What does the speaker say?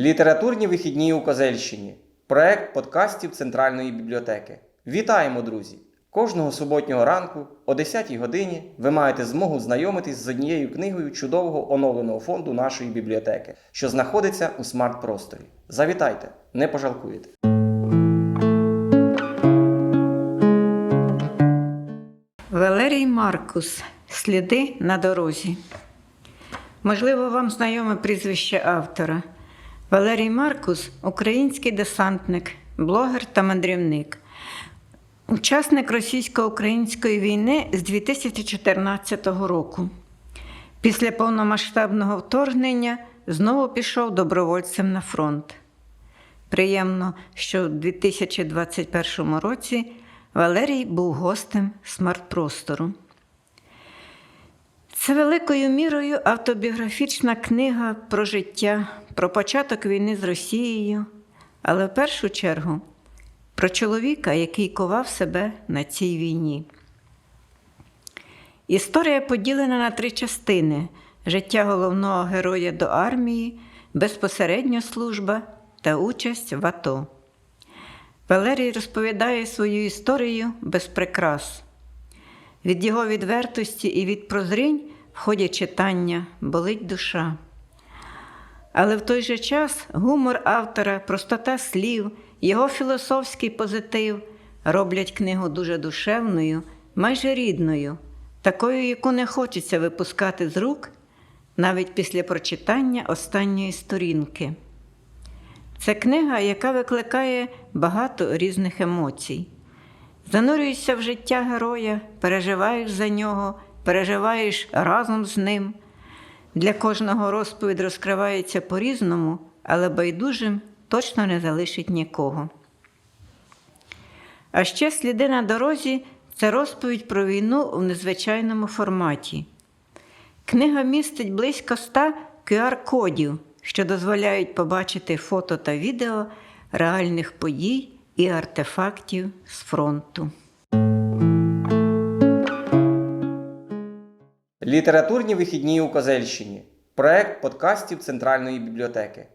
Літературні вихідні у Козельщині. Проект подкастів Центральної бібліотеки. Вітаємо, друзі! Кожного суботнього ранку о 10-й годині ви маєте змогу знайомитись з однією книгою чудового оновленого фонду нашої бібліотеки, що знаходиться у смарт-просторі. Завітайте, не пожалкуєте. Валерій Маркус. Сліди на дорозі. Можливо, вам знайоме прізвище автора. Валерій Маркус український десантник, блогер та мандрівник. Учасник російсько-української війни з 2014 року. Після повномасштабного вторгнення знову пішов добровольцем на фронт. Приємно, що в 2021 році Валерій був гостем смарт-простору. Це великою мірою автобіографічна книга про життя, про початок війни з Росією, але в першу чергу про чоловіка, який ковав себе на цій війні. Історія поділена на три частини: життя головного героя до армії, безпосередня служба та участь в АТО. Валерій розповідає свою історію без прикрас. Від його відвертості і від прозрінь в ході читання болить душа. Але в той же час гумор автора, простота слів, його філософський позитив роблять книгу дуже душевною, майже рідною, такою, яку не хочеться випускати з рук навіть після прочитання останньої сторінки. Це книга, яка викликає багато різних емоцій. Занурюєшся в життя героя, переживаєш за нього, переживаєш разом з ним. Для кожного розповідь розкривається по-різному, але байдужим точно не залишить нікого. А ще сліди на дорозі це розповідь про війну в незвичайному форматі. Книга містить близько 100 QR-кодів, що дозволяють побачити фото та відео реальних подій і артефактів з фронту. Літературні вихідні у Козельщині. Проект подкастів Центральної бібліотеки.